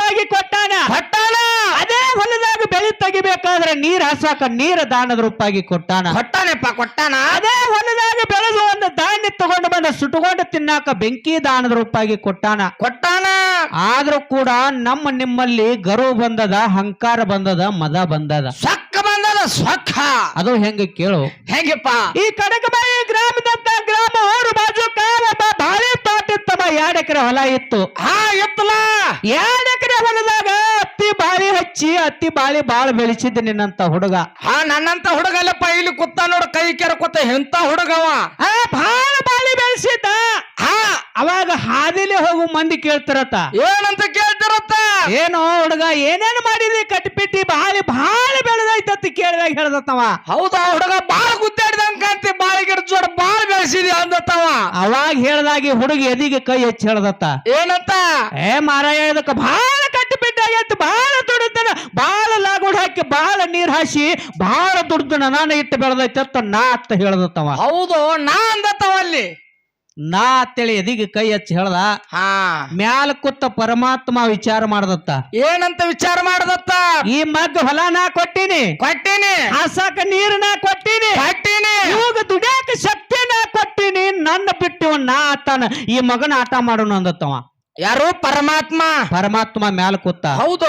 ರೂಪಾಯಿ ಕೊಟ್ಟಾನ. ಕೊಟ್ಟಾನ. ಅದೇ ಹೊಲದಾಗ ಬೆಳಿ ತೆಗಿಬೇಕಾದ್ರೆ ನೀರ್ ಹಸಾಕ ನೀರ ದಾನದ ರೂಪಾಗಿ ಕೊಟ್ಟಾನ. ಕೊಟ್ಟಾನಪ್ಪ ಕೊಟ್ಟಾನ. ಅದೇ ಹೊಲದಾಗ ಬೆಳೆದು ಒಂದು ಧಾನ್ಯ ತಗೊಂಡು ಬಂದ ಸುಟ್ಟುಕೊಂಡು ತಿನ್ನಾಕ ಬೆಂಕಿ ದಾನದ ರೂಪಾಗಿ ಕೊಟ್ಟಾನ. ಕೊಟ್ಟಾನ. ಆದ್ರೂ ಕೂಡ ನಮ್ಮ ನಿಮ್ಮಲ್ಲಿ ಗರು ಬಂದದ ಹಂಕಾರ ಬಂದದ ಮದ ಬಂದದ. ಸಕ್ಕ ಬಂದದ ಸೊಕ್ಕ. ಅದು ಹೆಂಗ ಕೇಳು. ಹೆಂಗಪ್ಪ? ಈ ಕಡಕಬಾಯಿ ಗ್ರಾಮದಂತ ಗ್ರಾಮ ಊರು ಬಾಜು ಒಬ್ಬ ಬಾಳೆ ಇತ್ತಮ್ಮ ಎರಡ್ ಎಕರೆ ಹೊಲ ಇತ್ತು. ಹಾ ಎತ್ತಲ? ಎರಡ್ ಎಕರೆ ಹೊಲದಾಗ ಅತ್ತಿ ಬಾಳಿ ಹಚ್ಚಿ ಅತ್ತಿ ಬಾಳಿ ಬಾಳ ಬೆಳೆಸಿದ್ದ ನಿನ್ನಂತ ಹುಡುಗ. ಹಾ ನನ್ನಂತ ಹುಡುಗ ಅಲ್ಲಪ್ಪ ಇಲ್ಲಿ ಕುತ್ತ ನೋಡ ಕೈ ಕೆರ ಕೂತ ಎಂತ ಹುಡುಗವ? ಆ ಬಾಳ ಬಾಳಿ ಬೆಳೆಸಿದ್ದ. ಅವಾಗ ಹಾದಿಲಿ ಹೋಗು ಮಂದಿ ಕೇಳ್ತಾರತ್ತ ಏನಂತ ಕೇಳ್ತಿರತ್ತ? ಏನೋ ಹುಡುಗ ಏನೇನು ಮಾಡಿದಿ ಕಟ್ಪಿಟ್ಟಿ ಬಾಳಿ ಬಾಳ ಬೆಳೆದೈತತ್ ಕೇಳಿದಾಗ ಹೇಳ್ದತ್ತವ. ಹೌದಾ ಹುಡುಗ? ಬಾಳ ಗುದ್ದಾಡಿದಂಗ ಕಾಂತಿ ಬಾಳ ಗಿಡ ಜೋಡ ಬಾಳ ಬೆಳೆಸಿದಿ ಅಂದತ್ತವ. ಅವಾಗ ಹೇಳ್ದಾಗಿ ಹುಡುಗ ಎದಿಗೆ ಕೈ ಹೆಚ್ಚು ಹೇಳ್ದತ್ತ. ಏನಂತ? ಏ ಮಾರಾಯ ಇದಕ್ಕ ಬಾಳ ಕಟ್ಟಿಬಿಟ್ಟಾಗೈತಿ ಬಾಳ ದುಡಿತಾನ. ಬಾಳ ಲಾಗುಡ್ ಹಾಕಿ ಬಾಳ ನೀರ್ ಹಾಸಿ ಬಾಳ ದುಡ್ದು ನಾನು ಇಟ್ಟು ಬೆಳೆದೈತೆ ಅಂತ ನಾ ಅಂತ ಹೇಳ್ದತ್ತವ. ಹೌದು ನಾ ಅಂದತ್ತವ ನಾ ಅಂತೇಳಿ ಎದಿಗೆ ಕೈ ಹಚ್ಚಿ ಹೇಳ್ದ ಹಾ. ಮ್ಯಾಲ ಕೂತ ಪರಮಾತ್ಮ ವಿಚಾರ ಮಾಡ್ದತ್ತ. ಏನಂತ ವಿಚಾರ ಮಾಡದತ್ತ? ಈ ಮಗ್ ಹೊಲ ನಾ ಕೊಟ್ಟಿನಿ ಕೊಟ್ಟಿನಿ. ಹಸಕ ನೀರ್ ನಾ ಕೊಟ್ಟಿನಿ ಕೊಟ್ಟಿನಿ. ಇವಾಗ ದುಡಿಯಾಕ ಶಕ್ತಿ ನಾ ಕೊಟ್ಟಿನಿ ನನ್ನ ಬಿಟ್ಟು ನಾ ಆತನ ಈ ಮಗನ ಆಟ ಮಾಡೋಣ ಅಂದತ್ತವ. ಯಾರು? ಪರಮಾತ್ಮ. ಪರಮಾತ್ಮ ಮ್ಯಾಲ ಕೂತ. ಹೌದು?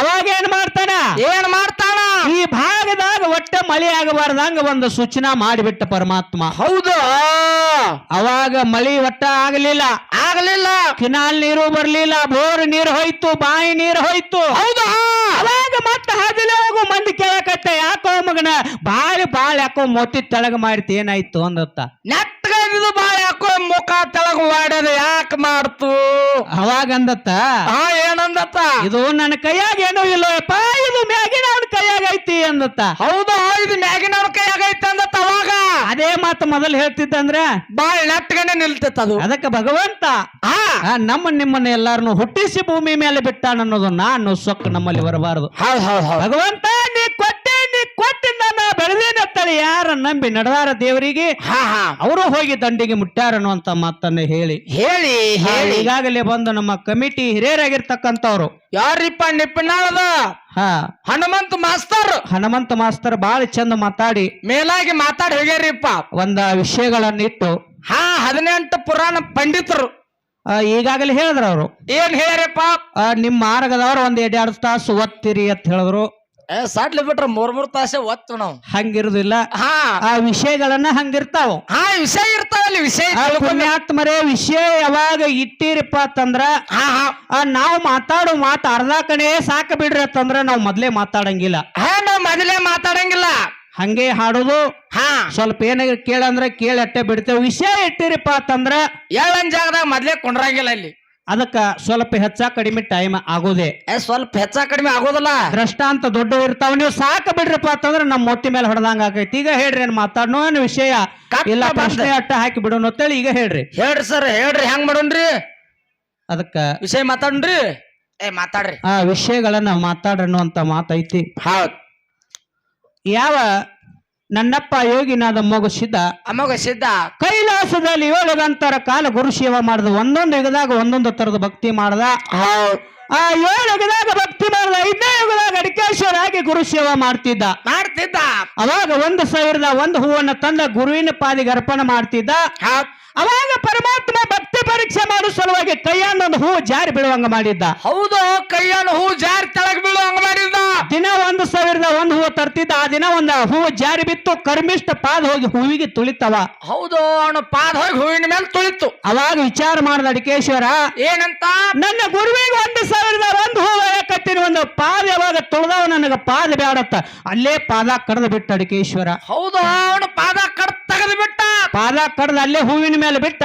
ಅವಾಗ ಏನ್ ಮಾಡ್ತಾನ? ಏನ್ ಮಾಡ್ತಾನ? ಈ ಭಾಗದಾಗ ಒಟ್ಟ ಮಳೆ ಆಗಬಾರ್ದಂಗ ಒಂದು ಸೂಚನಾ ಮಾಡಿಬಿಟ್ಟ ಪರಮಾತ್ಮ. ಹೌದು? ಅವಾಗ ಮಳಿ ಒಟ್ಟ ಆಗಲಿಲ್ಲ. ಆಗಲಿಲ್ಲ. ಕಿನಾಲ್ ನೀರು ಬರ್ಲಿಲ್ಲ ಬೋರ್ ನೀರು ಹೋಯ್ತು ಬಾಯಿ ನೀರು ಹೋಯ್ತು. ಹೌದು? ಅವಾಗ ಮತ್ತೆ ಹಾದಿಲೆ ಹೋಗು ಮಂದಿ ಕೇಳಕತ್ತ ಯಾಕೋ ಮಗನ ಬಾಳಿ ಬಾಳ ಯಾಕೋ ಮೊಟ್ಟಿ ತೆಳಗ ಮಾಡಿರ್ತಿ ಏನಾಯ್ತು ಅಂದತ್ತ. ನೆಟ್ಟಗದಿದು ಬಾಳ ಯಾಕೋ ಮುಖ ತೆಳಗ ವಾಡದ ಯಾಕೆ ಮಾಡ್ತು? ಅವಾಗ ಅಂದತ್ತ ಹಾ ಏನಂದತ್ತ? ಇದು ನನ್ನ ಕೈಯಾಗ ಏನೂ ಇಲ್ಲಪ್ಪ ಇದು ಮ್ಯಾಗಿನ ಅವನ ಕೈಯಾಗ ಐತಿ ಅಂದತ್ತ. ಹೌದು ಇದು ಮ್ಯಾಗಿನ ಕೈಯಾಗೈತಿ ಅಂದತ್ತ ಅವಾಗ? ಅದೇ ಮಾತು ಮೊದಲು ಹೇಳ್ತಿದ್ದಂದ್ರ ಬಾಳ ನೆಟ್ಟಗನೆ ನಿಲ್ತಿತ್ತು ಅದು. ಅದಕ್ಕೆ ಭಗವಂತ ಹಾ ಆ, ನಮ್ಮ ನಿಮ್ಮನ್ನ ಎಲ್ಲಾರನ್ನು ಹುಟ್ಟಿಸಿ ಭೂಮಿ ಮೇಲೆ ಬಿಟ್ಟಾನ ಅನ್ನೋದು ನಾನು ಸೊಕ್ಕ ನಮ್ಮಲ್ಲಿ ಬರಬಾರದು. ಹೌದ್ ಹೌದ್ ಹೌದ್. ಭಗವಂತ ನೀ ಕೊಟ್ಟೆ ನೀ ಕೊಟ್ಟಿಂದ ನಾ ಯಾರ ನಂಬಿ ನಡೆದಾರ ದೇವರಿಗೆ? ಹಾ ಹಾ. ಅವರು ಹೋಗಿ ದಂಡಿಗೆ ಮುಟ್ಟಾರ ಅನ್ನುವಂತ ಮಾತನ್ನ ಹೇಳಿ. ಹೇಳಿ ಹೇಳಿ. ಈಗಾಗಲೇ ಬಂದು ನಮ್ಮ ಕಮಿಟಿ ಹಿರಿಯರಾಗಿರ್ತಕ್ಕಂಥವ್ರು. ಯಾರಿಪ್ಪ ನಿಪ್ಪಿನಾಳದ? ಹಾ. ಹನುಮಂತ ಮಾಸ್ತರ್. ಹನುಮಂತ ಮಾಸ್ತರ್ ಬಾಳ ಚಂದ ಮಾತಾಡಿ. ಮೇಲಾಗಿ ಮಾತಾಡಿ ಹೋಗ್ಯಾರಿಪ್ಪ. ಒಂದ ವಿಷಯಗಳನ್ನಿಟ್ಟು. ಹಾ ಹದಿನೆಂಟು ಪುರಾಣ ಪಂಡಿತರು. ಆ, ಈಗಾಗಲೇ ಹೇಳಿದ್ರ ಅವರು ಏನ್ ಹೇಳ್ಯಾರಪ್ಪ? ನಿಮ್ಮ ಮಾರ್ಗದವ್ರು ಒಂದ್ ಎರಡೆರಡು ತಾಸು ಒತ್ತಿರಿ ಅಂತ ಹೇಳಿದ್ರು. ಏ ಸಡ್ಲಿ ಬಿಟ್ರ ಮೂರ್ ಮೂರ್ ತಾಸೆ ಒತ್ತು ನಾವು. ಹಂಗಿರುದಿಲ್ಲ. ಹಾ. ಆ ವಿಷಯಗಳನ್ನ ಹಂಗಿರ್ತಾವ. ಹಾ ವಿಷಯ ಇರ್ತಾವಲ್ಲಿ ವಿಷಯ ಆ ಪುಣ್ಯಾತ್ಮರೇ ವಿಷಯ ಯಾವಾಗ ಇಟ್ಟಿರಪ್ಪ ಅಂತಂದ್ರ ಹಾ ಹಾ. ಆ, ನಾವು ಮಾತಾಡೋ ಮಾತು ಅರ್ಧ ಕಡೆ ಸಾಕ ಬಿಡ್ರಿ ಅಂತಂದ್ರ ನಾವು ಮೊದ್ಲೇ ಮಾತಾಡಂಗಿಲ್ಲ. ಹಾ ನಾವ್ ಮೊದಲೇ ಮಾತಾಡಂಗಿಲ್ಲ. ಹಂಗೆ ಹಾಡೋದು. ಹಾ. ಸ್ವಲ್ಪ ಏನಾಗ ಕೇಳಂದ್ರ ಕೇಳಿ ಅಟ್ಟೆ ಬಿಡ್ತೇವೆ. ವಿಷಯ ಇಟ್ಟಿರಪ್ಪ ಅಂತಂದ್ರ ಏಳನ್ ಜಾಗದಾಗ ಮೊದ್ಲೇ ಕೊಂಡ್ರಂಗಿಲ್ಲ ಇಲ್ಲಿ ಅದಕ್ಕ ಸ್ವಲ್ಪ ಹೆಚ್ಚ ಕಡಿಮೆ ಟೈಮ್ ಆಗೋದೆ. ಏ ಸ್ವಲ್ಪ ಹೆಚ್ಚ ಕಡಿಮೆ ಆಗೋದಿಲ್ಲ? ದೃಷ್ಟಾಂತ ದೊಡ್ಡ ಇರ್ತಾವ ನೀವು ಸಾಕ ಬಿಡ್ರಪ್ಪ ಅಂತಂದ್ರೆ ನಮ್ಮ ಮೊಟ್ಟಿ ಮೇಲೆ ಹೊಡೆದಂಗ ಆಗೈತಿ. ಈಗ ಹೇಳ್ರಿ ಏನ್ ಮಾತಾಡೋ ವಿಷಯ. ಕಟ್ಟ ಇಲ್ಲ ಬಂದೆ. ಪ್ರಶ್ನೆ ಅಟ್ಟ ಹಾಕಿ ಬಿಡೋಣ ಅಂತೇಳಿ ಈಗ ಹೇಳ್ರಿ. ಹೇಳ್ರಿ ಸರ್ ಹೇಳ್ರಿ ಹೆಂಗ್ ಮಾಡೋಣ್ರಿ? ಅದಕ್ಕ ವಿಷಯ ಮಾತಾಡ್ರಿ ಏ ಮಾತಾಡ್ರಿ. ಆ ವಿಷಯಗಳನ್ನ ಮಾತಾಡ್ರಿ ಅಂತ ಮಾತೈತಿ. ಹೌದ್. ಯಾವ ನನ್ನಪ್ಪ ಯೋಗಿನಾದ ಮೊಗಸಿದ್ದ ಅಮೋಗ ಸಿದ್ಧ. ಕೈಲಾಸದಲ್ಲಿ ಏಳು ಗಂಟರ ಕಾಲ ಗುರು ಸೇವ ಮಾಡ್ದ ಒಂದೊಂದು ಯುಗದಾಗ ಒಂದೊಂದು ತರದ ಭಕ್ತಿ ಮಾಡ್ದ. ಹೌದ್. ಆ ಏಳು ಯುಗದಾಗ ಭಕ್ತಿ ಮಾಡ್ದ ಐದನೇ ಯುಗದಾಗ ಅಡಿಕೇಶ್ವರ ಆಗಿ ಗುರು ಸೇವ ಮಾಡ್ತಿದ್ದ. ಮಾಡ್ತಿದ್ದ. ಅವಾಗ ಒಂದು ಸಾವಿರದ ಒಂದು ಹೂವನ್ನ ತಂದ ಗುರುವಿನ ಪಾದಿಗೆ ಅರ್ಪಣೆ ಮಾಡ್ತಿದ್ದ. ಹೌದ್. ಅವಾಗ ಪರಮಾತ್ಮ ಭಕ್ತಿ ಪರೀಕ್ಷೆ ಮಾಡೋ ಸಲುವಾಗಿ ಕೈಯನ್ನೊಂದು ಹೂವು ಜಾರಿ ಬೀಳುವಂಗ ಮಾಡಿದ್ದ. ಹೌದು ಕೈಯನ್ನು ಹೂ ಜಾರಿ ತೆಳಗ್ ಬೀಳು ಹಂಗ ಮಾಡಿದ್ದ ದಿನ ಒಂದು ಸಾವಿರದ ಒಂದು ಹೂವು ತರ್ತಿದ್ದ ಆ ದಿನ ಒಂದ ಹೂವು ಜಾರಿ ಬಿತ್ತು ಕರ್ಮಿಷ್ಠ ಪಾದ ಹೋಗಿ ಹೂವಿಗೆ ತುಳಿತವ. ಹೌದು ಅವನು ಪಾದ ಹೋಗಿ ಹೂವಿನ ಮೇಲೆ ತುಳಿತು. ಅವಾಗ ವಿಚಾರ ಮಾಡಿದ ಅಡಿಕೇಶ್ವರ ಏನಂತ? ನನ್ನ ಗುರುವಿಗೆ ಒಂದು ಸಾವಿರದ ಒಂದು ಹೂವು ಕಟ್ಟಿನ ಒಂದು ಪಾದ ಯಾವಾಗ ತುಳಿದವ ನನಗ ಪಾದ ಬೇಡತ್ತ ಅಲ್ಲೇ ಪಾದ ಕಡ್ದು ಬಿಟ್ಟ ಅಡಿಕೇಶ್ವರ. ಹೌದು ಅವನು ಪಾದ ಕಡ್ ತೆಗೆದು ಬಿಟ್ಟ. ಪಾದ ಕಡ್ದು ಅಲ್ಲೇ ಹೂವಿನ ಮೇಲೆ ಬಿಟ್ಟ.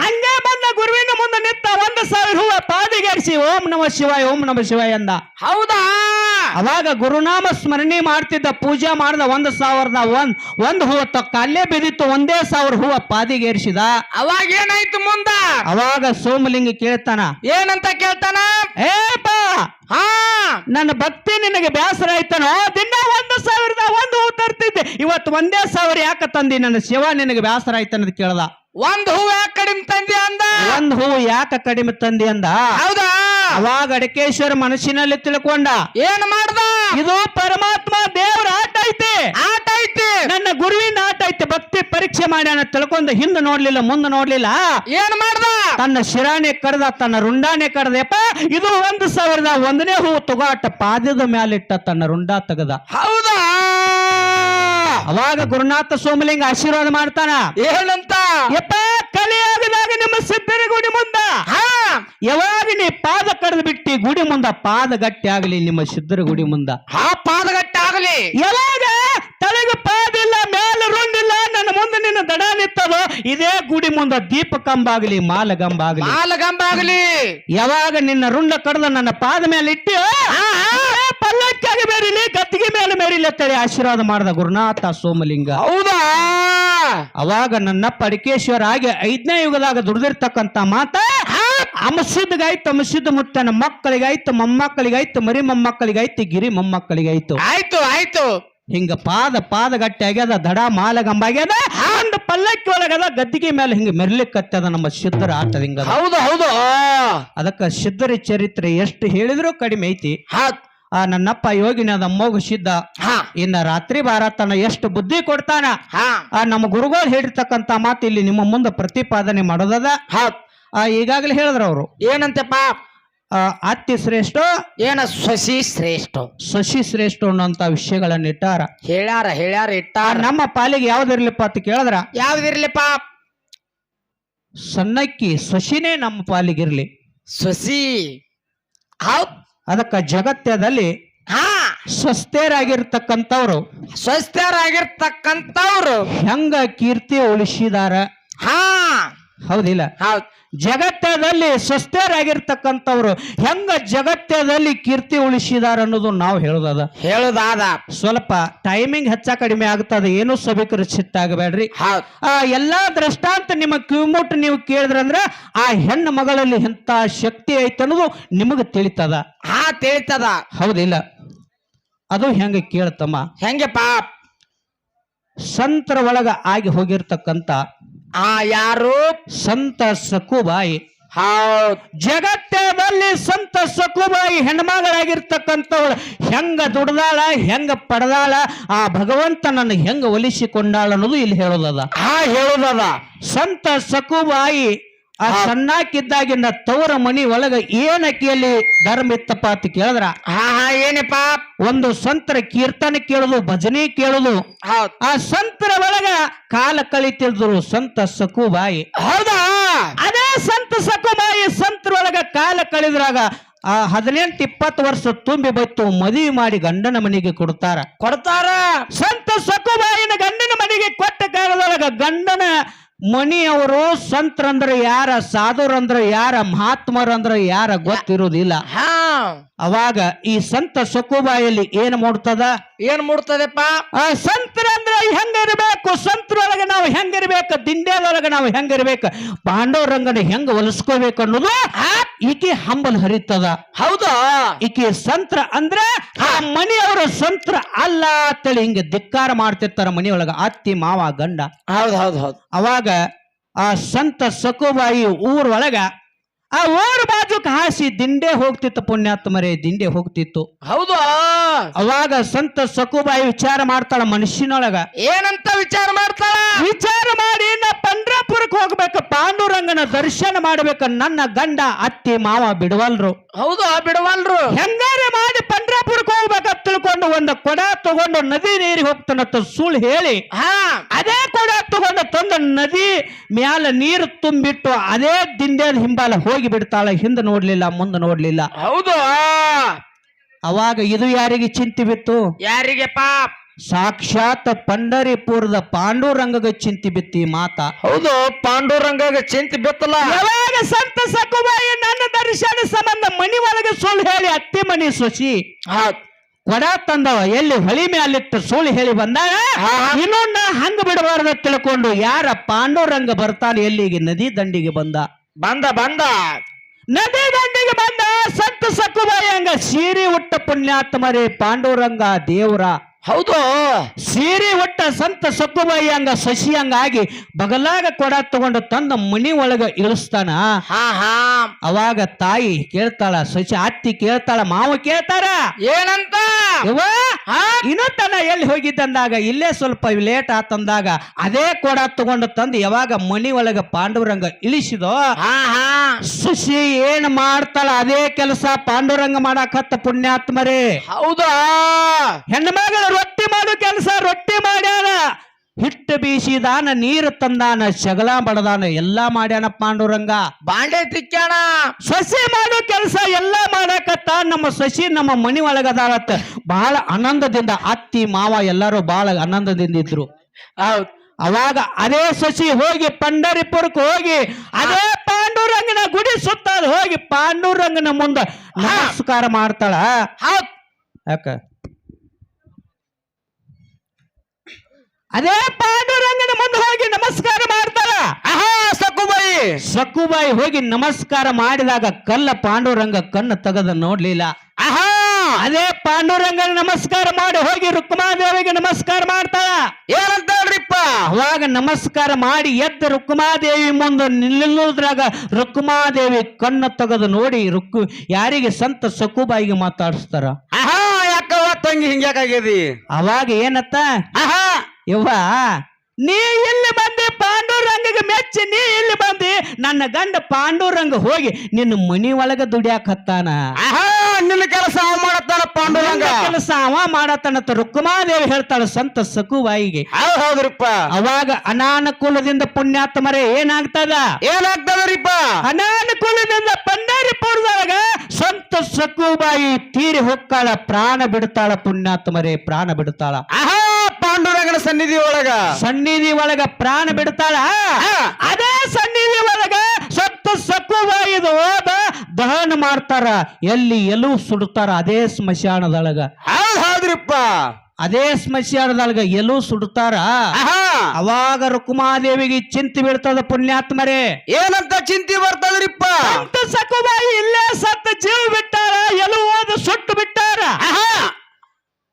ಹಂಗೆ ಬಂದ ಗುರುವಿನ ಮುಂದೆ ನಿಂತ ಒಂದು ಸಾವಿರ ಹೂವ ಪಾದಿಗೇರಿಸಿ ಓಂ ನಮ ಶಿವಾಯ ಓಂ ನಮ ಶಿವಾಯ ಅಂದ. ಹೌದಾ? ಅವಾಗ ಗುರುನಾಮ ಸ್ಮರಣೆ ಮಾಡ್ತಿದ್ದ ಪೂಜೆ ಮಾಡಿದ ಒಂದು ಸಾವಿರದ ಒಂದ್ ಒಂದು ಹೂವ ತಕ್ಕ ಅಲ್ಲೇ ಬಿದ್ದಿತ್ತು ಒಂದೇ ಸಾವಿರ ಹೂವ ಪಾದಿಗೇರಿಸಿದ. ಅವಾಗ ಏನಾಯ್ತು ಮುಂದ? ಅವಾಗ ಸೋಮಲಿಂಗ ಕೇಳ್ತಾನ ಏನಂತ ಕೇಳ್ತಾನ? ಏಪ ಹಾ, ನನ್ನ ಭಕ್ತಿ ನಿನಗೆ ಬೇಸರ ಆಯ್ತನೋ? ದಿನ ಒಂದು ಸಾವಿರದ ಒಂದು ಹೂ ತರ್ತಿದ್ದೆ ಇವತ್ತು ಒಂದೇ ಸಾವಿರ ಯಾಕೆ ತಂದಿ? ನನ್ನ ಶಿವ ನಿನಗೆ ಬೇಸರ ಆಯ್ತನ್ನೋದು ಕೇಳ್ದ. ಒಂದ್ ಹೂ ಯಾಕೆ ಕಡಿಮೆ ತಂದೆ ಅಂದ? ಒಂದ್ ಹೂ ಯಾಕ ಕಡಿಮೆ ತಂದಿ ಅಂದ? ಹೌದಾ? ಅವಾಗ ಅಡಕೇಶ್ವರ ಮನಸ್ಸಿನಲ್ಲಿ ತಿಳ್ಕೊಂಡ ಏನ್ ಮಾಡ್ದ? ಇದು ಪರಮಾತ್ಮ ದೇವರ ಆಟ ಐತಿ. ಆಟ ಐತಿ. ನನ್ನ ಗುರುವಿನ ಆಟ ಐತಿ. ಭಕ್ತಿ ಪರೀಕ್ಷೆ ಮಾಡ್ಯಾನ ತಿಳ್ಕೊಂಡ ಹಿಂದೆ ನೋಡ್ಲಿಲ್ಲ ಮುಂದೆ ನೋಡ್ಲಿಲ್ಲ. ಏನ್ ಮಾಡ್ದ? ತನ್ನ ಶಿರಾಣೆ ಕಡ್ದ ತನ್ನ ರುಂಡಾನೆ ಕಡ್ದೆಪ್ಪ ಇದು ಒಂದು ಸಾವಿರದ ಒಂದನೇ ಹೂ ತಗೋಟ ಪಾದದ ಮ್ಯಾಲಿಟ್ಟ ತನ್ನ ರುಂಡ ತೆಗದ. ಹೌದಾ? ಅವಾಗ ಗುರುನಾಥ ಸೋಮಲಿಂಗ ಆಶೀರ್ವಾದ ಮಾಡ್ತಾನ. ಏನಂತ? ಯಪ್ಪ ಕಲಿಯಾಗದಾಗ ನಿಮ್ಮ ಸಿದ್ಧರ ಗುಡಿ ಮುಂದ. ಯಾವಾಗ ನೀ ಪಾದ ಕಡ್ದು ಬಿಟ್ಟಿ ಗುಡಿ ಮುಂದ ಪಾದ ಗಟ್ಟಿ ಆಗಲಿ ನಿಮ್ಮ ಸಿದ್ಧರ ಗುಡಿ ಮುಂದ. ಆ ಪಾದ ಗಟ್ಟಿ ಆಗಲಿ. ಯಾವಾಗ ತಲೆಗೆ ಪಾದಿಲ್ಲ ಮೇಲೆ ರುಂಡಿಲ್ಲ ನನ್ನ ಮುಂದೆ ನಿನ್ನ ದಡ ನಿತ್ತದೋ ಇದೇ ಗುಡಿ ಮುಂದ ದೀಪ ಕಂಬ ಆಗಲಿ ಮಾಲ ಗಂಬಾಗಲಿ. ಮಾಲಗಂಬ ಆಗಲಿ ಯಾವಾಗ ನಿನ್ನ ರುಂಡ ಕಡ್ದ ನನ್ನ ಪಾದ ಮೇಲೆ ಇಟ್ಟಿ ಪಲ್ಲಕ್ಕಾಗಿ ಗದ್ದಿಗೆ ಮೇಲೆ ಮೇರಿ ಅಂತೇಳಿ ಆಶೀರ್ವಾದ ಮಾಡಿದ ಗುರುನಾಥ ಸೋಮಲಿಂಗ. ಹೌದಾ? ಅವಾಗ ನನ್ನ ಪಡಿಕೇಶ್ವರ ಆಗಿ ಐದನೇ ಯುಗದಾಗ ದುಡ್ದಿರ್ತಕ್ಕಂತ ಮಾತ ಅಮಸಿದ್ಗಾಯ್ತು ಅಮಸಿದ್ದ ಮುತ್ತನ ಮಕ್ಕಳಿಗಾಯ್ತು ಮೊಮ್ಮಕ್ಕಳಿಗಾಯ್ತು ಮರಿ ಮೊಮ್ಮಕ್ಕಳಿಗಾಯ್ತು ಗಿರಿ ಮೊಮ್ಮಕ್ಕಳಿಗಾಯ್ತು. ಆಯ್ತು ಆಯ್ತು. ಹಿಂಗ ಪಾದ ಪಾದ ಗಟ್ಟಿ ಆಗ್ಯದ ದಡ ಮಾಲಗಂಬಾಗ್ಯದ ಒಂದು ಪಲ್ಲಕ್ಕಿ ಒಳಗದ ಗದ್ದಿಗೆ ಮೇಲೆ ಹಿಂಗ ಮೆರ್ಲಿಕ್ಕತ್ತದ ನಮ್ಮ ಸಿದ್ಧರ ಆಟದಿಂಗ ಹೌದು ಹೌದು. ಅದಕ್ಕ ಸಿದ್ಧರ ಚರಿತ್ರೆ ಎಷ್ಟು ಹೇಳಿದ್ರು ಕಡಿಮೆ ಐತಿ. ಆ ನನ್ನಪ್ಪ ಯೋಗಿನದ ಮೋಗು ಸಿದ್ಧ. ಹಾ. ಇನ್ನ ರಾತ್ರಿ ಭಾರತನ ಎಷ್ಟು ಬುದ್ಧಿ ಕೊಡ್ತಾನ? ಹಾ. ಆ ನಮ್ಮ ಗುರುಗಳು ಹೇಳಿರ್ತಕ್ಕಂತ ಮಾತು ಇಲ್ಲಿ ನಿಮ್ಮ ಮುಂದೆ ಪ್ರತಿಪಾದನೆ ಮಾಡೋದದ. ಆ ಈಗಾಗಲೇ ಹೇಳಿದ್ರ ಅವರು. ಏನಂತೆಪ್ಪ? ಅತ್ತಿ ಶ್ರೇಷ್ಠ? ಏನ ಸಸಿ ಶ್ರೇಷ್ಠ? ಶಶಿ ಶ್ರೇಷ್ಠ ಅನ್ನೋಂತ ವಿಷಯಗಳನ್ನ ಇಟ್ಟಾರ. ಹೇಳ್ಯಾರ ಹೇಳ್ಯಾರ ಇಟ್ಟಾರ. ನಮ್ಮ ಪಾಲಿಗೆ ಯಾವ್ದಿರ್ಲಿಪ್ಪ ಅಂತ ಕೇಳಿದ್ರ? ಯಾವ್ದಿರ್ಲಿಪ್ಪ? ಸಣ್ಣಕ್ಕಿ ಶಶಿನೇ ನಮ್ಮ ಪಾಲಿಗಿರ್ಲಿ. ಸಸಿ. ಹೌದ್. ಅದಕ್ಕ ಜಗತ್ತದಲ್ಲಿ ಸ್ವಸ್ಥರಾಗಿರ್ತಕ್ಕಂಥವ್ರು. ಸ್ವಸ್ಥರಾಗಿರ್ತಕ್ಕಂಥವ್ರು. ಹೆಂಗ ಕೀರ್ತಿ ಉಳಿಸಿದಾರ? ಹಾ. ಹೌದಿಲ್ಲ? ಹೌದ್. ಜಗತ್ತದಲ್ಲಿ ಸ್ವಸ್ಥರಾಗಿರ್ತಕ್ಕಂಥವ್ರು ಹೆಂಗ ಜಗತ್ತದಲ್ಲಿ ಕೀರ್ತಿ ಉಳಿಸಿದಾರ ಅನ್ನೋದು ನಾವು ಹೇಳೋದದ. ಹೇಳುದಾದ. ಸ್ವಲ್ಪ ಟೈಮಿಂಗ್ ಹೆಚ್ಚ ಕಡಿಮೆ ಆಗ್ತದೆ ಏನು ಸಭಿಕರು ಚಿತ್ತಾಗಬೇಡ್ರಿ ಎಲ್ಲಾ ದೃಷ್ಟಾಂತ ನಿಮ್ಮ ಕಿವಿಮುಟ್ಟು ನೀವು ಕೇಳಿದ್ರಂದ್ರ ಆ ಹೆಣ್ಣು ಮಗಳಲ್ಲಿ ಎಂತ ಶಕ್ತಿ ಐತೆ ಅನ್ನೋದು ನಿಮಗೆ ತಿಳಿತದ. ಆ ತಿಳಿತದ. ಹೌದಿಲ್ಲ? ಅದು ಹೆಂಗ ಕೇಳ್ತಮ್ಮ ಪಾಪ್? ಸಂತರ ಒಳಗ ಆಗಿ ಹೋಗಿರ್ತಕ್ಕಂತ ಆ ಯಾರು? ಸಂತ ಸಕುಬಾಯಿ ಹೌದ್. ಜಗತ್ತದಲ್ಲಿ ಸಂತ ಸಕುಬಾಯಿ ಹೆಣ್ಮಗಳಾಗಿರ್ತಕ್ಕಂಥವಳು. ಹೆಂಗ ದುಡ್ದಾಳ ಹೆಂಗ ಪಡೆದಾಳ ಆ ಭಗವಂತ ನನ್ನ ಹೆಂಗ ಒಲಿಸಿಕೊಂಡಾಳ ಅನ್ನೋದು ಇಲ್ಲಿ ಹೇಳೋದದ. ಆ ಹೇಳೋದದ. ಸಂತ ಸಕುಬಾಯಿ ಆ ಸಣ್ಣಾಕಿದ್ದಾಗಿನ ತವರ ಮನಿ ಒಳಗ ಏನಕ್ಕಿಯಲ್ಲಿ ಧರ್ಮ ಇತ್ತಪ್ಪ ಅಂತ ಕೇಳಿದ್ರ? ಹಾ ಹಾ ಏನಪ್ಪ? ಒಂದು ಸಂತರ ಕೀರ್ತನೆ ಕೇಳುದು ಭಜನೆ ಕೇಳುದು. ಆ ಸಂತರ ಒಳಗ ಕಾಲ ಕಳಿತಿದ್ರು ಸಂತ ಸಕುಬಾಯಿ. ಹೌದಾ? ಅದೇ ಸಂತ ಸಕುಬಾಯಿ ಸಂತರೊಳಗ ಕಾಲ ಕಳಿದ್ರಾಗ ಆ ಹದಿನೆಂಟು ಇಪ್ಪತ್ತು ವರ್ಷ ತುಂಬಿ ಬತ್ತು ಮದುವೆ ಮಾಡಿ ಗಂಡನ ಮನೆಗೆ ಕೊಡ್ತಾರ. ಕೊಡ್ತಾರ? ಸಂತ ಸಕುಬಾಯಿನ ಗಂಡನ ಮನೆಗೆ ಕೊಟ್ಟ ಕಾಲದೊಳಗ ಗಂಡನ ಮನಿಯವರು ಸಂತರಂದ್ರ ಯಾರ ಸಾಧುರಂದ್ರ ಯಾರ ಮಹಾತ್ಮರಂದ್ರ ಯಾರ ಗೊತ್ತಿರುವುದಿಲ್ಲ. ಹಾ. ಅವಾಗ ಈ ಸಂತ ಸೊಕ್ಕುಬಾಯಲ್ಲಿ ಏನ್ ಮೂಡ್ತದ? ಏನ್ ಮೂಡ್ತದಪ್ಪ? ಆ ಸಂತರಂದ್ರ ಹೆಂಗಿರ್ಬೇಕು? ಸಂತರೊಳಗೆ ನಾವು ಹೆಂಗಿರ್ಬೇಕು? ದಿಂಡ್ಯಾದೊಳಗೆ ನಾವು ಹೆಂಗಿರ್ಬೇಕು? ಪಾಂಡವರಂಗನ ಹೆಂಗ ಒಲಿಸ್ಕೋಬೇಕು ಅನ್ನೋದು ಈಕೆ ಹಂಬಲ್ ಹರಿತದ. ಹೌದಾ? ಈಕೆ ಸಂತ್ರ ಅಂದ್ರೆ ಆ ಮನೆಯವರು ಸಂತ್ರ ಅಲ್ಲ ಅಂತೇಳಿ ಹಿಂಗೆ ಧಿಕ್ಕಾರ ಮಾಡ್ತಿರ್ತಾರ ಮನೆಯೊಳಗ ಅತ್ತಿ ಮಾವ ಗಂಡ. ಹೌದ್ ಹೌದ್ ಹೌದು. ಅವಾಗ ಆ ಸಂತ ಸಕುಬಾಯಿ ಊರೊಳಗ ಒಳಗ ಆ ಓರ್ ಬಾಜುಕ್ ಹಾಸಿ ದಿಂಡೆ ಹೋಗ್ತಿತ್ತು ಪುಣ್ಯಾತ್ಮರೇ ದಿಂಡೆ ಹೋಗ್ತಿತ್ತು. ಹೌದು? ಅವಾಗ ಸಂತ ಸಕುಬಾಯಿ ವಿಚಾರ ಮಾಡ್ತಾಳ ಮನುಷ್ಯನೊಳಗ ಏನಂತ ವಿಚಾರ ಮಾಡ್ತಾಳ? ವಿಚಾರ ಮಾಡಿ ನಾ ಪಂಡ್ರಾಪುರಕ್ಕೆ ಹೋಗ್ಬೇಕು ಪಾಂಡುರಂಗನ ದರ್ಶನ ಮಾಡ್ಬೇಕು ನನ್ನ ಗಂಡ ಅತ್ತಿ ಮಾವ ಬಿಡವಲ್ರು. ಹೌದು ಬಿಡವಲ್ರು. ಹೆಂಗಾರೆ ಮಾಡಿ ಪಂಡ್ರಾಪುರಕ್ಕೆ ಹೋಗ್ಬೇಕಂತ ತಿಳ್ಕೊಂಡು ಒಂದು ಕೊಡ ತಗೊಂಡು ನದಿ ನೀರಿಗೆ ಹೋಗ್ತಾನಂತ ಸುಳ್ಳು ಹೇಳಿ ಹಾ. ಅದೇ ಕೊಡ ತಗೊಂಡು ತಂದು ನದಿ ಮ್ಯಾಲ ನೀರು ತುಂಬಿಟ್ಟು ಅದೇ ದಿಂಡೇದ ಹಿಂಬಾಲ ಹೋಗಿ ಬಿಡ್ತಾಳ ಹಿಂದೆ ನೋಡ್ಲಿಲ್ಲ ಮುಂದೆ ನೋಡ್ಲಿಲ್ಲ. ಹೌದು. ಅವಾಗ ಇದು ಯಾರಿಗೆ ಚಿಂತೆ ಬಿತ್ತು? ಯಾರಿಗೆಪ್ಪ? ಸಾಕ್ಷಾತ್ ಪಂಡರಿಪುರದ ಪಾಂಡುರಂಗಗ ಚಿಂತಿ ಬಿತ್ತಿ ಮಾತ. ಹೌದು ಪಾಂಡುರಂಗಗ ಚಿಂತೆ ಬಿತ್ತಲ್ಲ. ಯಾವಾಗ ಸಂತ ಸಕುಬಾಯಿ ನನ್ನ ದರ್ಶನ ಸಂಬಂಧ ಮನಿ ಒಳಗೆ ಸುಳ್ಳು ಹೇಳಿ ಅತ್ತಿ ಮನಿ ಸೊಸಿ. ಕೊಡ ತಂದವ ಎಲ್ಲಿ ಹೊಳಿ ಮ್ಯಾಲಿಟ್ಟು ಸುಳ್ಳು ಹೇಳಿ ಬಂದಾಗ. ಇನ್ನೊಂದ ಹಂಗ ಬಿಡಬಾರ್ದ ತಿಳ್ಕೊಂಡು ಯಾರ ಪಾಂಡುರಂಗ ಬರ್ತಾನೆ ಎಲ್ಲಿಗೆ? ನದಿ ದಂಡಿಗೆ ಬಂದ. ಬಂದ ಬಂದ. ನದಿ ದಂಡಿಗೆ ಬಂದ ಸಂತ ಸಕುಬಾಯಿ ಹಂಗ ಸೀರೆ ಉಟ್ಟ ಪುಣ್ಯಾತ್ಮರೇ ಪಾಂಡುರಂಗ ದೇವ್ರ. ಹೌದು. ಸೀರೆ ಒಟ್ಟ ಸಂತ ಸೊಕ್ಕುಬಾಯಿ ಹಂಗ ಸಸಿ ಹಂಗಾಗಿ ಬಗಲಾಗ ಕೊಡ ತಗೊಂಡು ತಂದ ಮನಿ ಒಳಗ ಇಳಿಸ್ತಾನ. ಅವಾಗ ತಾಯಿ ಕೇಳ್ತಾಳ ಸಸಿ ಅತ್ತಿ ಕೇಳ್ತಾಳ ಮಾವ ಕೇಳ್ತಾರ? ಏನಂತ? ಇನ್ನೊತ್ತನ ಎಲ್ಲಿ ಹೋಗಿದ್ದಂದಾಗ ಇಲ್ಲೇ ಸ್ವಲ್ಪ ಲೇಟ್ ಆತಂದಾಗ ಅದೇ ಕೊಡ ತಗೊಂಡು ತಂದು ಯಾವಾಗ ಮನಿ ಒಳಗ ಪಾಂಡುರಂಗ ಇಳಿಸಿದೋ ಸಸಿ ಏನ್ ಮಾಡ್ತಾಳ ಅದೇ ಕೆಲಸ ಪಾಂಡುರಂಗ ಮಾಡಾಕತ್ತ ಪುಣ್ಯಾತ್ಮರೇ. ಹೌದಾ? ಹೆಣ್ಣು ಮಗಳು ರೊಟ್ಟಿ ಮಾಡೋ ಕೆಲಸ ರೊಟ್ಟಿ ಮಾಡ್ಯಾನ. ಹಿಟ್ಟು ಬೀಸಿದಾನ ನೀರು ತಂದಾನ ಶಗಲ ಬಡದಾನ ಎಲ್ಲಾ ಮಾಡ್ಯಾನ ಪಾಂಡುರಂಗ. ಬಾಂಡೆ ತಿಕ್ಕಾಣ ಸಸಿ ಮಾಡೋ ಕೆಲಸ ಎಲ್ಲಾ ಮಾಡಾಕತ್ತ ನಮ್ಮ ಸಸಿ ನಮ್ಮ ಮನಿ ಒಳಗದಾರತ್ತ ಬಹಳ ಆನಂದದಿಂದ ಅತ್ತಿ ಮಾವ ಎಲ್ಲರೂ ಬಹಳ ಆನಂದದಿಂದ ಇದ್ರು. ಹೌದ್. ಅವಾಗ ಅದೇ ಸಸಿ ಹೋಗಿ ಪಂಡರಿಪುರಕ್ಕೆ ಹೋಗಿ ಅದೇ ಪಾಂಡುರಂಗನ ಗುಡಿ ಸುತ್ತ ಹೋಗಿ ಪಾಂಡುರಂಗನ ಮುಂದೆ ನಮಸ್ಕಾರ ಮಾಡ್ತಾಳ. ಯಾಕ? ಅದೇ ಪಾಂಡುರಂಗನ ಮುಂದೆ ಹೋಗಿ ನಮಸ್ಕಾರ ಮಾಡ್ತಾರ. ಆಹಾ ಸಕುಬಾಯಿ. ಸಕುಬಾಯಿ ಹೋಗಿ ನಮಸ್ಕಾರ ಮಾಡಿದಾಗ ಕಲ್ಲ ಪಾಂಡುರಂಗ ಕಣ್ಣು ತೆಗೆದ ನೋಡ್ಲಿಲ್ಲ. ಆಹಾ ಅದೇ ಪಾಂಡುರಂಗ ನಮಸ್ಕಾರ ಮಾಡಿ ಹೋಗಿ ರುಕ್ಮಾದೇವಿಗೆ ನಮಸ್ಕಾರ ಮಾಡ್ತಾಳ. ಏನಂತ ಹೇಳ್ರಿಪ್ಪ ಅವಾಗ ನಮಸ್ಕಾರ ಮಾಡಿ ಎದ್ದ ರುಕ್ಮಾದೇವಿ ಮುಂದೆ ನಿಲ್ಲುದ್ರಾಗ ರುಕ್ಮಾದೇವಿ ಕಣ್ಣು ತೆಗೆದು ನೋಡಿ ರುಕ್ಕು ಯಾರಿಗೆ ಸಂತ ಸಕುಬಾಯಿಗೆ ಮಾತಾಡಿಸ್ತಾರ? ಆಹಾ ಯಾಕವ್ವ ತಂಗಿ ಹಿಂಗ್ಯಾಕಾಗ್ಯದಿ ಅವಾಗ ಏನತ್ತ? ಆಹಾ ಯವ್ವ ನೀ ಇಲ್ಲಿ ಬಂದಿ ಪಾಂಡುರಂಗಿಗೆ ಮೆಚ್ಚಿ ನೀ ಇಲ್ಲಿ ಬಂದಿ ನನ್ನ ಗಂಡ ಪಾಂಡುರಂಗ ಹೋಗಿ ನಿನ್ನ ಮನಿ ಒಳಗ ದುಡಿಯಾಕತ್ತಾನ ನಿನ್ನ ಕೆಲಸ ಅವ ಮಾಡತ್ತಾನ ಪಾಂಡುರಂಗ? ಕೆಲಸ ಅವ ಮಾಡತ್ತಾನ ರುಕ್ಮಾದೇವಿ ಹೇಳ್ತಾಳ ಸಂತ ಸಕುವಾಯಿಗೆ. ಹೌದ್ರಪ್ಪ ಹೌದ್ರಿಪ್ಪ. ಅವಾಗ ಅನಾನುಕೂಲದಿಂದ ಪುಣ್ಯಾತ್ಮರೆ ಏನಾಗ್ತದ? ಏನಾಗ್ತದ್ರಿಪ್ಪ? ಅನಾನುಕೂಲದಿಂದ ಪಂಡರಿಪುರದೊಳಗ ಸಂತ ಸಕುಬಾಯಿ ತೀರಿ ಹೊಕ್ಕಾಳ ಪ್ರಾಣ ಬಿಡ್ತಾಳ ಪುಣ್ಯಾತ್ಮರೇ ಪ್ರಾಣ ಬಿಡ್ತಾಳ. ಆಹಾ ಪಾಂಡುರಂಗನ ಸನ್ನಿಧಿ ಒಳಗ. ಸನ್ನಿಧಿ ಒಳಗ ಪ್ರಾಣ ಬಿಡ್ತಾಳ? ಅದೇ ಸನ್ನಿಧಿ ಒಳಗ ಸತ್ತು ಸಕುಬಾಯಿದು ಹೋದ ದಹನ ಮಾಡ್ತಾರ. ಎಲ್ಲಿ ಎಲ್ಲೂ ಸುಡ್ತಾರ ಅದೇ ಸ್ಮಶಾನದೊಳಗ. ಹೌದ್ ಹೌದ್ರಿಪ್ಪ. ಅದೇ ಸ್ಮಶಾನದೊಳಗ ಎಲು ಸುಡ್ತಾರ ಅವಾಗ ರುಕುಮಾದೇವಿಗೆ ಚಿಂತೆ ಬಿಡ್ತದ ಪುಣ್ಯಾತ್ಮರೇ. ಏನಂತ ಚಿಂತೆ ಬರ್ತದ್ರಿಪ್ಪ. ಸಕ್ಕು ಸಕುಬಾಯಿ ಇಲ್ಲೇ ಸತ್ತ ಜೀವ ಬಿಟ್ಟಾರ ಎಲು ಹೋದ ಸುಟ್ಟು ಬಿಟ್ಟಾರ.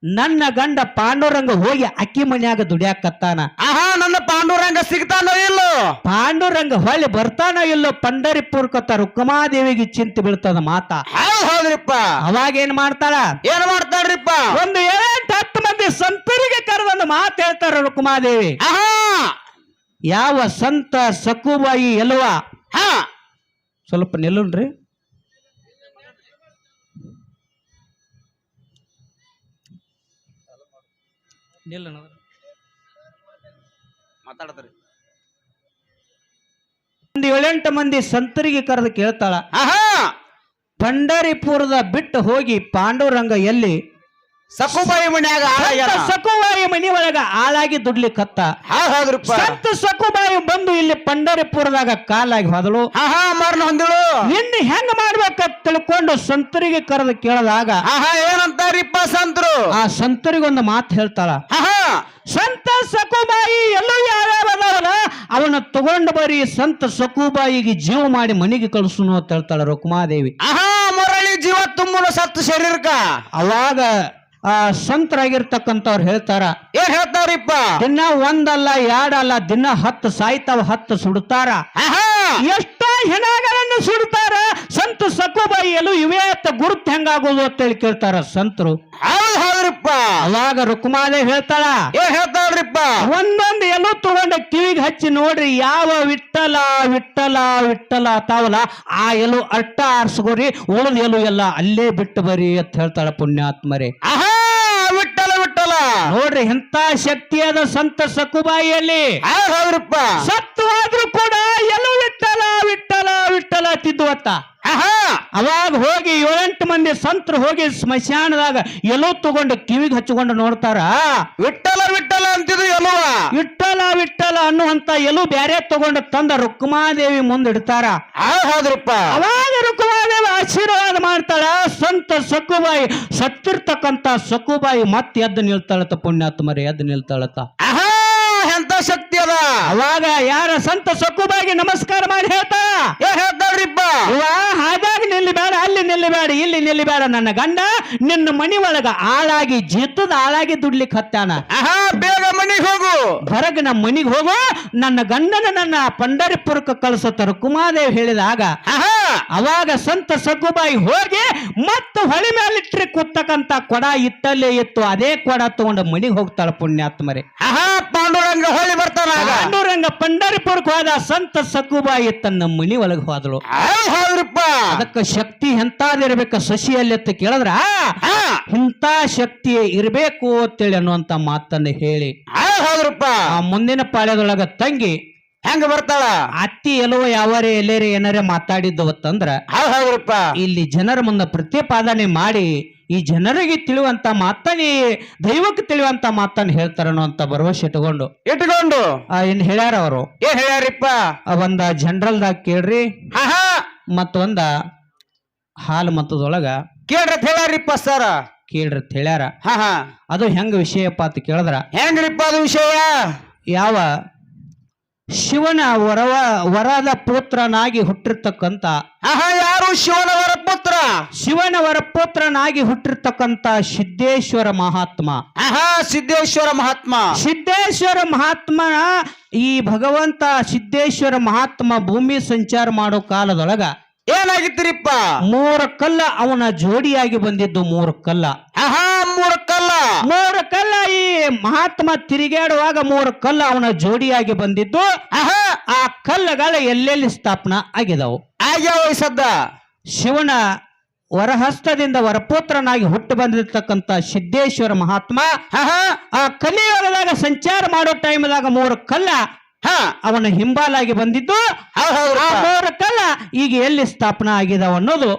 ನನ್ನ ಗಂಡ ಪಾಂಡುರಂಗ ಹೋಗಿ ಅಕ್ಕಿ ಮನ್ಯಾಗ ದುಡಿಯಾಕತ್ತಾನ. ಆಹಾ ನನ್ನ ಪಾಂಡುರಂಗ ಸಿಗ್ತಾನೋ ಇಲ್ಲೋ? ಪಾಂಡುರಂಗ ಹೊಳ್ಳಿ ಬರ್ತಾನ ಇಲ್ಲೋ ಪಂಡರಿಪುರ್ಕತ್ತ ರುಕ್ಮಾದೇವಿಗೆ ಚಿಂತೆ ಬೀಳ್ತದ ಮಾತ. ಹೌದ್ ಹೌದ್ರಿಪ್ಪ. ಅವಾಗ ಏನ್ ಮಾಡ್ತಾಳ? ಏನ್ ಮಾಡ್ತಾಳ್ರಿಪ್ಪ? ಒಂದು ಏಳೆಂಟು ಹತ್ತು ಮಂದಿ ಸಂತರಿಗೆ ಕರೆದೊಂದು ಮಾತು ಹೇಳ್ತಾರ ರುಕ್ಮಾದೇವಿ. ಆಹಾ. ಯಾವ ಸಂತ ಸಕುಬಾಯಿ ಎಲ್ವಾ? ಹಾ. ಸ್ವಲ್ಪ ನಿಲ್ಲುನ್ರಿ ಮಾತಾಡದ್ರಿ ಒಂದು ಏಳೆಂಟು ಮಂದಿ ಸಂತರಿಗೆ ಕರೆದು ಕೇಳ್ತಾಳ ಆಹಾ! ಪಂಡರಿಪುರದ ಬಿಟ್ಟು ಹೋಗಿ ಪಾಂಡವರಂಗ ಎಲ್ಲಿ ಸಕ್ಕುಬಾಯಿ ಮನ್ಯಾಗ ಸಕುಬಾಯಿ ಮನಿ ಒಳಗ ಆಳಾಗಿ ದುಡ್ಲಿ ಕತ್ತ. ಸಂತ ಸಕುಬಾಯಿ ಬಂದು ಇಲ್ಲಿ ಪಂಡರಿಪುರದಾಗ ಕಾಲಾಗಿ ಹೋದಳು. ಆಹಾ ಮರಣ ಹೊಂದಳು. ನಿನ್ನ ಹೆಂಗ ಮಾಡ್ಬೇಕಂತ ತಿಳ್ಕೊಂಡು ಸಂತರಿಗೆ ಕರೆದು ಕೇಳಿದಾಗ ಆಹಾ ಏನಂತಾರಿಪ್ಪ ಸಂತರು? ಆ ಸಂತರಿಗೊಂದು ಮಾತು ಹೇಳ್ತಾಳ. ಆಹಾ ಸಂತ ಸಕುಬಾಯಿ ಎಲ್ಲೂ ಯಾರ್ಯಾರ ಅವನ ಅವನ್ನ ತಗೊಂಡು ಬರೀ ಸಂತ ಸಕುಬಾಯಿಗೆ ಜೀವ ಮಾಡಿ ಮನೆಗೆ ಕಳಿಸುನು ಅಂತ ಹೇಳ್ತಾಳ ರುಕ್ಮಾದೇವಿ. ಆಹಾ ಮರಳಿ ಜೀವ ತುಂಬುನು ಸತ್ತು ಶರೀರಕ್ಕ. ಅವಾಗ ಆ ಸಂತರಾಗಿರ್ತಕ್ಕಂಥವ್ರು ಹೇಳ್ತಾರ ಏನ್ ಹೇಳ್ತಾವ್ರಿಪ್ಪ? ದಿನ ಒಂದಲ್ಲ ಎರಡಲ್ಲ ದಿನ ಹತ್ತು ಸಾಯ್ತಾವ ಹತ್ತು ಸುಡ್ತಾರ. ಎಷ್ಟೋ ಹೆಣಗಳನ್ನು ಸುಡ್ತಾರ. ಸಂತ ಸಕುಬಾಯಿ ಎಲ್ಲೂ ಇವೇ ಅಂತ ಹೇಳಿ ಹೆಂಗಾಗೋದು ಅಂತೇಳಿ ಕೇಳ್ತಾರ ಸಂತರು. ಹೌದ್ ಹೌದ್ರಿಪ್ಪ. ಅವಾಗ ರುಕ್ಮಾದೇವಿ ಹೇಳ್ತಾಳ ಏ ಹೇಳ್ತಾಳ್ರಿಪ್ಪ ಒಂದೊಂದು ಎಲ್ಲೂ ತಗೊಂಡ ಕಿವಿಗೆ ಹಚ್ಚಿ ನೋಡ್ರಿ ಯಾವ ವಿಠಲ ವಿಠಲ ವಿಠಲ ತಾವಲ ಆ ಎಲು ಅಟ್ಟ ಆರ್ಸ್ಕೋರಿ ಉಳಿದ ಎಲು ಎಲ್ಲ ಅಲ್ಲೇ ಬಿಟ್ಟು ಬರಿ ಅಂತ ಹೇಳ್ತಾಳ ಪುಣ್ಯಾತ್ಮರೇ. ಆಹಾ! ವಿಠಲ ನೋಡ್ರಿ ಎಂತ ಶಕ್ತಿಯಾದ ಸಂತ ಸಕುಬಾಯಿಯಲ್ಲಿ. ಹೌದ್ರಪ್ಪ. ಸತ್ತು ಆದ್ರೂ ಕೂಡ ಎಲ್ಲ ವಿಠಲ ವಿಠಲ ವಿಠಲ ತಿದ್ದುವತ್ತ. ಅವಾಗ ಹೋಗಿ ಏಳೆಂಟು ಮಂದಿ ಸಂತರು ಹೋಗಿ ಸ್ಮಶಾನದಾಗ ಎಲ್ಲೋ ತಗೊಂಡು ಕಿವಿಗೆ ಹಚ್ಚಿಕೊಂಡು ನೋಡ್ತಾರ. ವಿಠಲ ವಿಠಲ ಅಂತಿದ್ರು ಎಲ್ಲೋ. ವಿಠಲ ವಿಠಲ ಅನ್ನುವಂತ ಎಲ್ಲೂ ಬ್ಯಾರೆ ತಗೊಂಡು ತಂದ ರುಕ್ಮಾದೇವಿ ಮುಂದಿಡ್ತಾರ. ಹೌದ್ ಹೌದ್ರಿಪ್ಪ. ಅವಾಗ ರುಕ್ಮಾದೇವಿ ಆಶೀರ್ವಾದ ಮಾಡ್ತಾಳ. ಸಂತ ಸಕುಬಾಯಿ ಸತ್ತಿರ್ತಕ್ಕಂತ ಸಕುಬಾಯಿ ಮತ್ತೆ ಎದ್ದು ನಿಲ್ತಾಳತ್ತ ಪುಣ್ಯಾತ್ಮರಿ ಎದ್ದು ನಿಲ್ತಾಳತ್ತ. ಆಹಾ! ಎಂತ ಶಕ್ತಿ ಅದ? ಅವಾಗ ಯಾರ ಸಂತ ಸೊಕ್ಕುಬಾಗಿ ನಮಸ್ಕಾರ ಮಾಡಿ ಹೇಳ್ತಾ? ಏ ಹೇಳ್ತಾಳ್ರಿಪ್ಪ. ಹಾಗಾಗಿ ನಿಲ್ಲಬೇಡ ಅಲ್ಲಿ ನಿಲ್ಲಬೇಡ ಇಲ್ಲಿ ನಿಲ್ಲಬೇಡ ನನ್ನ ಗಂಡ. ನಿನ್ನ ಮನಿ ಒಳಗ ಆಳಾಗಿ ಜಿತ್ತದ ಆಳಾಗಿ ದುಡ್ಲಿಕ್ಕೆ ಹತ್ತಾನ. ಬೇಗ ಮನಿಗ್ ಹೋಗು. ಹೊರಗೆ ನಮ್ಮ ಮನಿಗೆ ಹೋಗು. ನನ್ನ ಗಂಡನ ನನ್ನ ಪಂಡರಿಪುರಕ್ಕೆ ಕಳಿಸುತ್ತಾರೆ ಕುಮಾದೇವ್ ಹೇಳಿದಾಗ ಅವಾಗ ಸಂತ ಸಗ್ಗುಬಾಯಿ ಹೋಗಿ ಮತ್ತೆ ಹೊಳಿ ಮೇಲಿಟ್ರಿ ಕೂತಕ್ಕಂತ ಕೊಡ ಇತ್ತಲ್ಲೇ ಇತ್ತು. ಅದೇ ಕೊಡ ತಗೊಂಡು ಮನಿಗೆ ಹೋಗ್ತಾಳ ಪುಣ್ಯಾತ್ಮರಿ. ಆಹಾ ಪಾಂಡುರಂಗ ಹೊಳಿ ಬರ್ತಾನ. ಪಾಂಡುರಂಗ ಪಂಡರಿಪುರಕ್ಕೆ ಹೋದ ಸಂತ ಸಕುಬಾಯಿ ತನ್ನ ಮನಿ ಒಳಗೆ ಹೋದಳು. ಹೌದ್ರಪ್ಪ. ಅದಕ್ಕೆ ಶಕ್ತಿ ಎಂತಾದಿರ್ಬೇಕ ಸಸಿಯಲ್ಲಿ ಅಂತ ಕೇಳಿದ್ರ? ಇಂಥ ಶಕ್ತಿ ಇರಬೇಕು ಅಂತೇಳಿ ಅನ್ನುವಂತ ಮಾತನ್ನ ಹೇಳಿ. ಹೌದ್ರಪ್ಪ. ಆ ಮುಂದಿನ ಪಾಳ್ಯದೊಳಗ ತಂಗಿ ಹೆಂಗ ಬರ್ತಾಳ? ಅತ್ತಿ ಎಲ್ಲೋ ಯಾವರೇ ಎಲ್ಲರೇ ಏನಾರೇ ಮಾತಾಡಿದ್ದು ಅಂತಂದ್ರ ಹೌದ್ ಹೌದ್ರಿಪ್ಪ. ಇಲ್ಲಿ ಜನರ ಮುಂದೆ ಪ್ರತಿಪಾದನೆ ಮಾಡಿ ಈ ಜನರಿಗೆ ತಿಳಿಯುವಂತ ಮಾತನಿ ದೈವಕ್ಕೆ ತಿಳಿಯುವಂತ ಮಾತನ್ನ ಹೇಳ್ತಾರನೋ ಅಂತ ಭರವಸೆ ಇಟ್ಕೊಂಡು ಇಟ್ಕೊಂಡು ಏನ್ ಹೇಳ್ಯಾರ ಅವರು. ಏನ್ ಹೇಳ್ಯಾರಿಪ್ಪ? ಒಂದ ಜನರಲ್ದಾಗ ಕೇಳ್ರಿ. ಮತ್ತೊಂದ ಹಾಲು ಮತದೊಳಗ ಕೇಳ್ರಿ ಹೇಳ್ಯಾರಿಪ್ಪ ಸರ. ಕೇಳ್ರಿ ಹೇಳ್ಯಾರ. ಹಾ ಹಾ. ಅದು ಹೆಂಗ ವಿಷಯಪ್ಪ ಅಂತ ಕೇಳಿದ್ರ. ಹೆಂಗ್ರಿಪ್ಪ ಅದು ವಿಷಯ? ಯಾವ ಶಿವನ ವರವ ವರದ ಪುತ್ರನಾಗಿ ಹುಟ್ಟಿರ್ತಕ್ಕಂತ ಆಹಾ ಯಾರು ಶಿವನವರ ಪುತ್ರ? ಶಿವನ ವರಪುತ್ರನಾಗಿ ಹುಟ್ಟಿರ್ತಕ್ಕಂತ ಸಿದ್ದೇಶ್ವರ ಮಹಾತ್ಮ. ಆಹಾ ಸಿದ್ದೇಶ್ವರ ಮಹಾತ್ಮ. ಸಿದ್ದೇಶ್ವರ ಮಹಾತ್ಮ ಈ ಭಗವಂತ ಸಿದ್ದೇಶ್ವರ ಮಹಾತ್ಮ ಭೂಮಿ ಸಂಚಾರ ಮಾಡೋ ಕಾಲದೊಳಗ ಏನಾಗಿತ್ರಿಪ್ಪ ಮೂರು ಕಲ್ಲ ಅವನ ಜೋಡಿಯಾಗಿ ಬಂದಿದ್ದು ಮೂರು ಕಲ್ಲ. ಆಹಾ ಮೂರು ಕಲ್ಲ? ಮೂರು ಕಲ್ಲ ಈ ಮಹಾತ್ಮ ತಿರುಗಾಡುವಾಗ ಮೂರು ಕಲ್ಲ ಅವನ ಜೋಡಿಯಾಗಿ ಬಂದಿದ್ದು. ಆಹಾ. ಆ ಕಲ್ಲುಗಳ ಎಲ್ಲೆಲ್ಲಿ ಸ್ಥಾಪನ ಆಗಿದವು? ಆಗ್ಯಾವ ಈ ಸದ್ದ ಶಿವನ ವರಹಸ್ತದಿಂದ ವರಪುತ್ರನಾಗಿ ಹುಟ್ಟು ಬಂದಿರತಕ್ಕಂತ ಸಿದ್ದೇಶ್ವರ ಮಹಾತ್ಮ ಆ ಕಲಿಯುಗದಾಗ ಸಂಚಾರ ಮಾಡೋ ಟೈಮ್ದಾಗ ಮೂರು ಕಲ್ಲ ಹಾ. ಅವನ ಹಿಂಬಾಲಾಗಿ ಬಂದಿದ್ದು ಆ ಮೂರು ಕಲ್ಲ ಈಗ ಎಲ್ಲಿ ಸ್ಥಾಪನ ಆಗಿದಾವ ಅನ್ನೋದು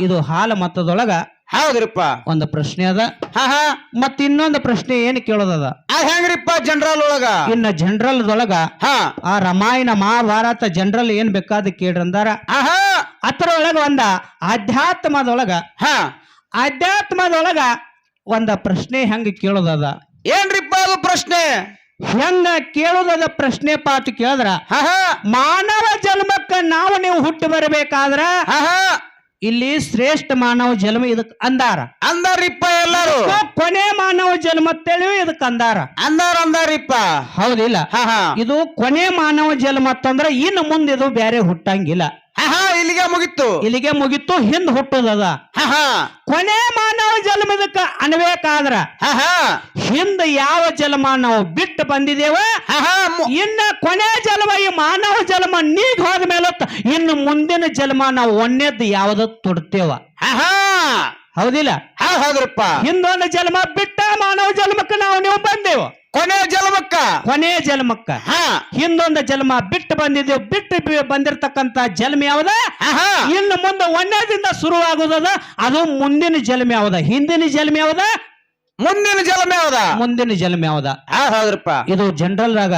ಇದು ಹಾಲ ಮತದೊಳಗ ಹೌದ್ರಿಪ್ಪ. ಒಂದು ಪ್ರಶ್ನೆ ಅದ. ಮತ್ತ ಇನ್ನೊಂದು ಪ್ರಶ್ನೆ ಏನು ಕೇಳೋದದ ಹೆಂಗ್ರಿಪ್ಪ ಜನರಲ್ ಒಳಗ? ಇನ್ನ ಜನರಲ್ದೊಳಗ ಹಾ. ಆ ರಾಮಾಯಣ ಮಹಾಭಾರತ ಜನರಲ್ ಏನ್ ಬೇಕಾದ ಕೇಳ್ರಂದಾರ ಅದರೊಳಗ ಒಂದ ಅಧ್ಯಾತ್ಮದೊಳಗ ಹಾ. ಅಧ್ಯಾತ್ಮದೊಳಗ ಒಂದ ಪ್ರಶ್ನೆ ಹೆಂಗ ಕೇಳೋದದ ಏನ್ರಿಪ್ಪ ಅದು ಪ್ರಶ್ನೆ? ಹೆಂಗ ಕೇಳೋದದ ಪ್ರಶ್ನೆ ಪಾಠ ಕೇಳಿದ್ರ? ಮಾನವ ಜನ್ಮಕ್ಕ ನಾವು ನೀವು ಹುಟ್ಟಿ ಬರಬೇಕಾದ್ರ? ಇಲ್ಲಿ ಶ್ರೇಷ್ಠ ಮಾನವ ಜನ್ಮ ಇದಕ್ ಅಂದಾರ. ಅಂದಾರಿಪ್ಪ ಎಲ್ಲರೂ. ಕೊನೆ ಮಾನವ ಜನ್ಮ ಅಂತೇಳಿ ಇದಕ್ ಅಂದಾರ. ಅಂದಾರ ಅಂದಾರಿಪ್ಪ. ಹೌದಿಲ್ಲ. ಇದು ಕೊನೆ ಮಾನವ ಜನ್ಮ ಅಂತಂದ್ರ ಇನ್ನು ಮುಂದೆ ಇದು ಬೇರೆ ಹುಟ್ಟಂಗಿಲ್ಲ. ಇಲ್ಲಿಗೆ ಮುಗಿತ್ತು ಇಲ್ಲಿಗೆ ಮುಗಿತ್ತು ಹಿಂದ್ ಹುಟ್ಟುದದ ಹಾ ಕೊನೆ ಮಾನವ ಜನ್ಮದಕ್ಕ ಅನ್ಬೇಕಾದ್ರ ಹಾ ಹಿಂದ ಯಾವ ಜನ್ಮ ನಾವು ಬಿಟ್ಟು ಬಂದಿದ್ದೇವ ಇನ್ನ ಕೊನೆ ಜನ್ಮ ಈ ಮಾನವ ಜನ್ಮ ನೀಗ್ ಹೋದ ಮೇಲೆ ಇನ್ನು ಮುಂದಿನ ಜನ್ಮ ನಾವು ಒಂದೇದ್ ಯಾವ್ದು ತೊಡ್ತೇವ. ಹೌದಿಲ್ಲ? ಹಾ ಹೌದ್ರಪ್ಪ. ಹಿಂದೊಂದು ಜನ್ಮ ಬಿಟ್ಟ ಮಾನವ ಜನ್ಮಕ್ಕೆ ನಾವು ನೀವು ಬಂದೆವು. ಕೊನೆ ಜಲಮಕ್ಕ ಕೊನೆ ಜನ್ಮಕ್ಕ. ಹಾ. ಹಿಂದೊಂದು ಜನ್ಮ ಬಿಟ್ಟು ಬಂದಿದ್ದೇವೆ. ಬಿಟ್ಟು ಬಿ- ಬಂದಿರತಕ್ಕಂತ ಜನ್ಮ ಯಾವ್ದ? ಆಹಾ. ಇನ್ನು ಮುಂದೆ ಒಂದೇದಿಂದ ಶುರುವಾಗುದದ ಅದು ಮುಂದಿನ ಜನ್ಮ ಯಾವ್ದ? ಹಿಂದಿನ ಜನ್ಮ ಯಾವ್ದ? ಮುಂದಿನ ಜನ್ಮ ಯಾವ್ದ? ಮುಂದಿನ ಜನ್ಮ ಯಾವ್ದ? ಹಾ ಹೌದ್ರಪ್ಪ. ಇದು ಜನರಲ್ದಾಗ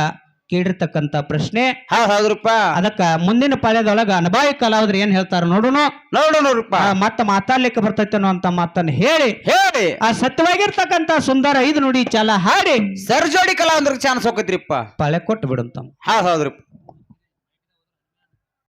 ಕೇಳಿರ್ತಕ್ಕಂತ ಪ್ರಶ್ನೆ. ಹಾ ಹೌದ್ರಪ್ಪ ಅದಕ್ಕ ಮುಂದಿನ ಪಾಳ್ಯದೊಳಗ ಅನುಭಾಯಿ ಕಲಾವಿದ್ರು ಏನ್ ಹೇಳ್ತಾರ ನೋಡುನು? ನೋಡು ನೋಡ್ರಪ್ಪ ಆ, ಮತ್ತ ಮಾತಾಡ್ಲಿಕ್ಕೆ ಬರ್ತೈತೆ ಅನ್ನುವಂತ ಅಂತ ಮಾತನ್ನ ಹೇಳಿ. ಹೇಳಿ. ಆ ಸತ್ಯವಾಗಿರ್ತಕ್ಕಂತ ಸುಂದರ ಐದು ನುಡಿ ಚಾಲ ಹಾಡಿ. ಸರ್ಜೋಡಿ ಕಲಾವಂದ್ರ ಚಾನ್ಸ್ ಹೋಗತ್ರಿಪ್ಪ ಪಾಳ್ಯ ಕೊಟ್ಟು ಬಿಡುಂತ ಹಾ ಹೌದ್ರಪ್ಪ